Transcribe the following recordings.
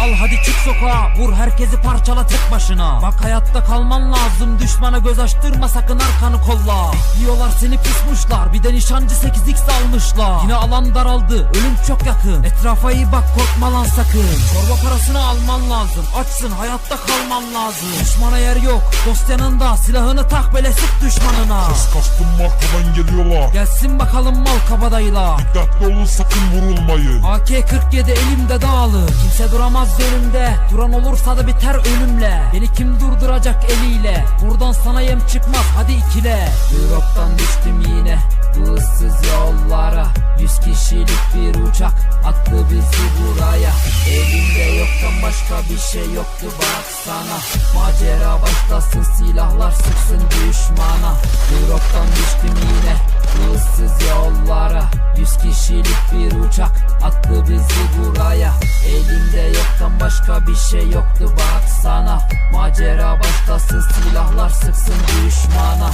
al hadi çık sokağa. Vur herkesi parçala tek başına. Bak hayatta kalman lazım Düşmana göz açtırma sakın arkanı kolla. Bekliyorlar seni pusmuşlar Bir de nişancı 8x almışlar. Yine alan daraldı ölüm çok yakın. Etrafa iyi bak korkma lan sakın. Çorba parasını alman lazım Açsın hayatta kalman lazım. Düşmana yer yok dost yanında. Silahını tak bele sık düşmanına. Ses kastım arkadan geliyorlar. Gelsin bakalım mal kabadayılar. Dikkatli olun sakın vurulmayın. AK-47 elimde dağlı Kimse duramaz önümde. Duran olursa da biter ölümle Beni kim durduracak eliyle? Buradan sana yem çıkmaz hadi ikile. Drop'tan düştüm yine Bu ıssız yollara. Yüz kişilik bir uçak Attı bizi buraya. Elimde yoktan başka bir şey yoktu baksana. Macera başlasın silahlar sıksın düşmana. Drop'tan düştüm yine Bu ıssız yollara. Yüz kişilik bir uçak bizi buraya. Elimde yoktan başka bir şey yoktu baksana Macera başlasın silahlar sıksın düşmana.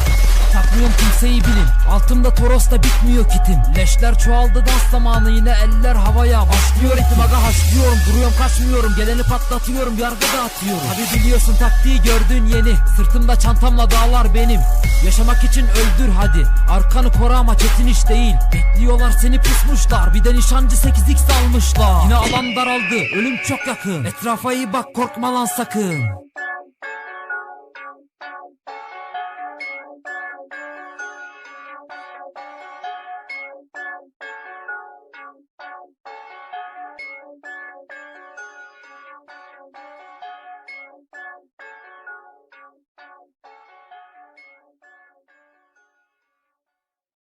Takmıyorum kimseyi bilin. Altımda Toros'ta bitmiyor kitim. Leşler çoğaldı dans zamanı yine eller havaya. Başlıyor etim aga haşlıyorum Duruyorum kaçmıyorum. Geleni patlatıyorum Yargı dağıtıyorum. Hadi biliyorsun taktiği gördün yeni. Sırtımda çantamla dağlar benim. Yaşamak için öldür hadi. Arkanı koru ama çetin iş değil. Bekliyorlar seni pusmuşlar. Bir de nişancı 8x almışlar Yine alan daraldı ölüm çok yakın. Etrafa iyi bak korkma lan sakın